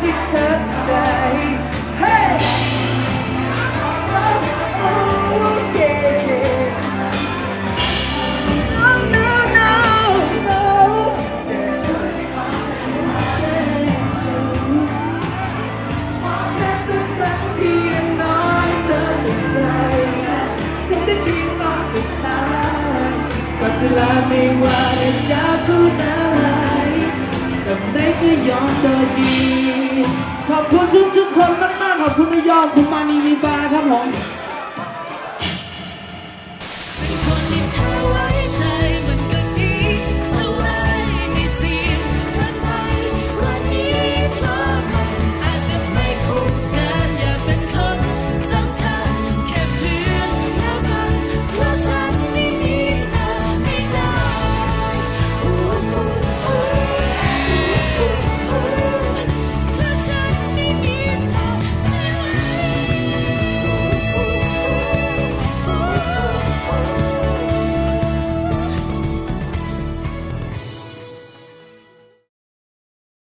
ที่เธอสนใจ Hey Oh Oh yeah Oh no no no Just what I'm แค่สักครั้ที่ยังน้อยเธอสนใจฉันได้เพียงอนสุดท้ายก็จะลาไม่ว่าจะพูดอะไร กับไหนก็ยอมเจอดีขอบคุณทุกทุกคนมากๆขอบคุณที่ยอมคุณมานีมีบาครับผม